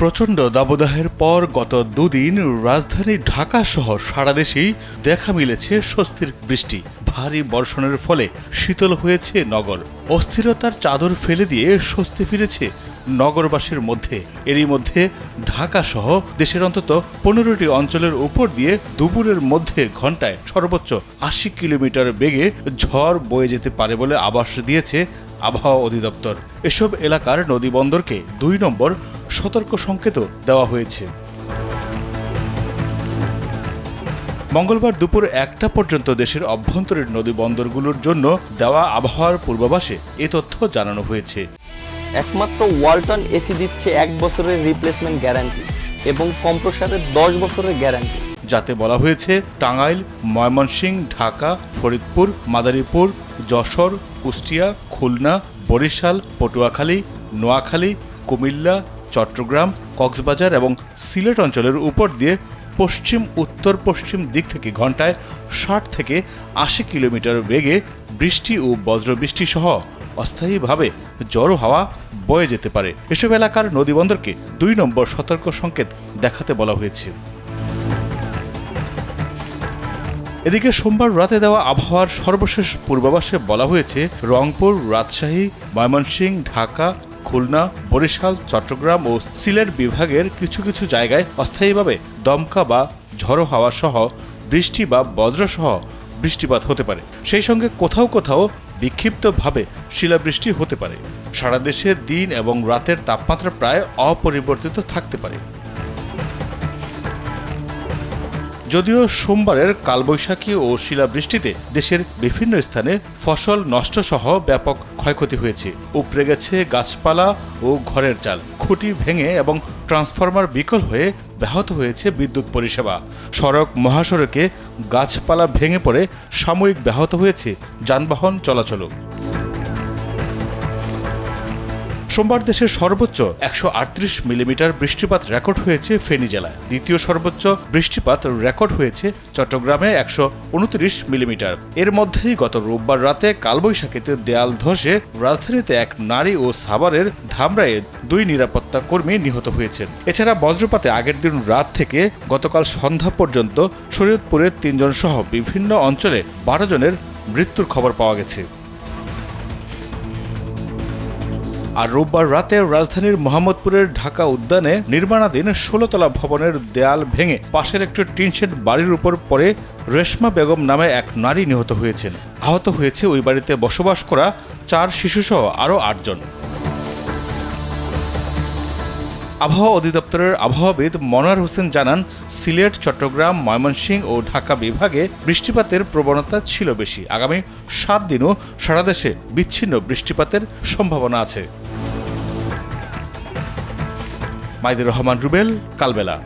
প্রচণ্ড দাবদাহের পর গত দুদিন রাজধানী ঢাকা সহ সারা দেশেই দেখা মিলেছে স্বস্তির বৃষ্টি। ভারী বর্ষণের ফলে শীতল হয়েছে নগর। অস্থিরতার চাদর ফেলে দিয়ে স্বস্তি ফিরেছে নগরবাসীর মধ্যে। এরই মধ্যে ঢাকা সহ দেশের অন্তত পনেরোটি অঞ্চলের উপর দিয়ে দুপুরের মধ্যে ঘন্টায় সর্বোচ্চ আশি কিলোমিটার বেগে ঝড় বয়ে যেতে পারে বলে আভাস দিয়েছে আবহাওয়া অধিদপ্তর। এসব এলাকার নদীবন্দরকে দুই নম্বর সতর্ক সংকেত দেওয়া হয়েছে। মঙ্গলবার দুপুর একটা পর্যন্ত দেশের অভ্যন্তরীণ নদী বন্দরগুলোর জন্য দেওয়া আবহাওয়ার পূর্বাভাসে এ তথ্য জানানো হয়েছে। একমাত্র ওয়ালটন এসি দিচ্ছে এক বছরের রিপ্লেসমেন্ট গ্যারান্টি এবং কম্প্রসারের দশ বছরের গ্যারান্টি যাতে বলা হয়েছে টাঙ্গাইল ময়মনসিংহ ঢাকা ফরিদপুর মাদারীপুর যশোর কুষ্টিয়া খুলনা বরিশাল পটুয়াখালী নোয়াখালী কুমিল্লা চট্টগ্রাম, কক্সবাজার এবং সিলেট অঞ্চলের উপর দিয়ে পশ্চিম, উত্তর পশ্চিম দিক থেকে ঘন্টায় ষাট থেকে আশি কিলোমিটার বেগে বৃষ্টি ও বজ্রবৃষ্টি সহ অস্থায়ীভাবে জড়ো হাওয়া বয়ে যেতে পারে। এসব এলাকার নদীবন্দরকে দুই নম্বর সতর্ক সংকেত দেখাতে বলা হয়েছে। এদিকে সোমবার রাতে দেওয়া আবহাওয়ার সর্বশেষ পূর্বাভাসে বলা হয়েছে, রংপুর, রাজশাহী, ময়মনসিংহ, ঢাকা খুলনা, বরিশাল, চট্টগ্রাম ও সিলেট বিভাগের কিছু কিছু জায়গায় অস্থায়ীভাবে দমকা বা ঝড়ো হাওয়া সহ বৃষ্টি বা বজ্রসহ বৃষ্টিপাত হতে পারে। সেই সঙ্গে কোথাও কোথাও বিক্ষিপ্তভাবে শিলাবৃষ্টি হতে পারে। সারা দেশে দিন এবং রাতের তাপমাত্রা প্রায় অপরিবর্তিত থাকতে পারে। যদিও সোমবারের কালবৈশাখী ও শিলাবৃষ্টিতে দেশের বিভিন্ন স্থানে ফসল নষ্ট সহ ব্যাপক ক্ষয়ক্ষতি হয়েছে। উপড়ে গেছে গাছপালা ও ঘরের চাল খুঁটি ভেঙে এবং ট্রান্সফরমার বিকল হয়ে ব্যাহত হয়েছে বিদ্যুৎ পরিষেবা। সড়ক মহাসড়কে গাছপালা ভেঙে পড়ে সাময়িক ব্যাহত হয়েছে যানবাহন চলাচলও। সোমবার দেশের সর্বোচ্চ একশো আটত্রিশ মিলিমিটার বৃষ্টিপাত রেকর্ড হয়েছে ফেনী জেলায়। দ্বিতীয় সর্বোচ্চ বৃষ্টিপাত রেকর্ড হয়েছে চট্টগ্রামে একশো উনত্রিশ মিলিমিটার। এর মধ্যেই গত রোববার রাতে কালবৈশাখীতে দেয়াল ধসে রাজধানীতে এক নারী ও সাভারের ধামরায়ে দুই নিরাপত্তা কর্মী নিহত হয়েছেন। এছাড়া বজ্রপাতে আগের দিন রাত থেকে গতকাল সন্ধ্যা পর্যন্ত শরীয়তপুরের তিনজন সহ বিভিন্ন অঞ্চলে বারো জনের মৃত্যুর খবর পাওয়া গেছে। আর রোববার রাতে রাজধানীর মোহাম্মদপুরের ঢাকা উদ্যানে নির্মাণাধীন ষোলোতলা ভবনের দেয়াল ভেঙে পাশের একটি টিনশেড বাড়ির উপর পড়ে রেশমা বেগম নামে এক নারী নিহত হয়েছেন। আহত হয়েছে ওই বাড়িতে বসবাস করা চার শিশুসহ আরও আটজন। আবহাওয়া অধিদপ্তরের আবহাওয়াবিদ মনোয়ার হোসেন জানান, সিলেট, চট্টগ্রাম, ময়মনসিংহ ও ঢাকা বিভাগে বৃষ্টিপাতের প্রবণতা ছিল বেশি। আগামী সাত দিনও সারা দেশে বিচ্ছিন্ন বৃষ্টিপাতের সম্ভাবনা আছে। মাইদুর রহমান রুবেল কালবেলা।